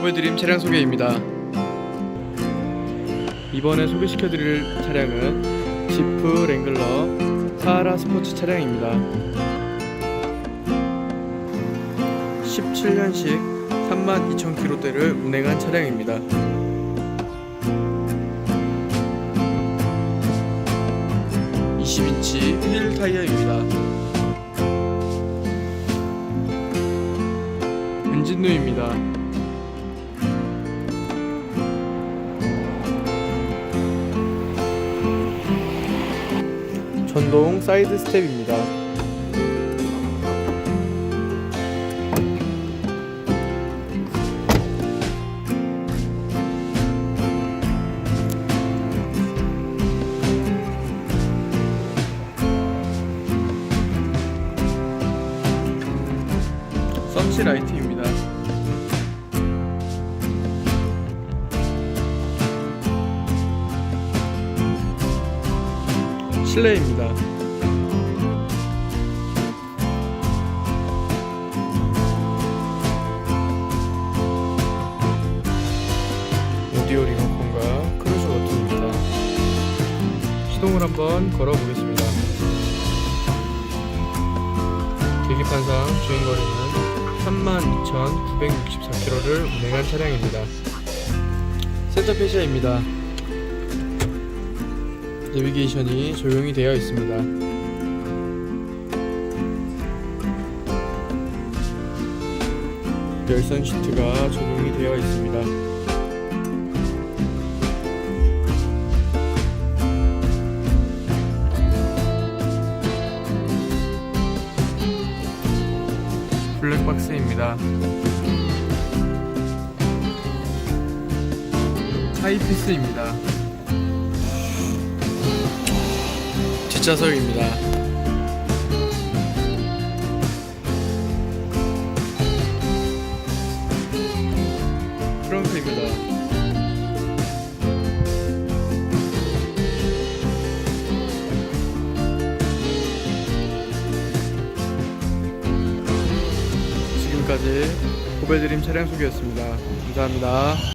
후배드림 차량 소개입니다. 이번에 소개시켜드릴 차량은 지프 랭글러 사하라 스포츠 차량입니다. 17년식 32,000km대를 운행한 차량입니다. (20인치) 휠 타이어입니다. 엔진누입니다. 전동 사이드 스텝입니다. 썸시 라이트입니다. 실내입니다. 오디오 리모컨과 크루즈 버튼입니다. 시동을 한번 걸어보겠습니다. 계기판상 주행거리는 32,964km를 운행한 차량입니다. 센터 페시아입니다. 내비게이션이 조용히 되어 있습니다. 열선 시트가 적용이 되어 있습니다. 블랙박스입니다. 하이피스입니다. 뒷좌석입니다. 트렁크입니다. 지금까지 고배드림 차량 소개였습니다. 감사합니다.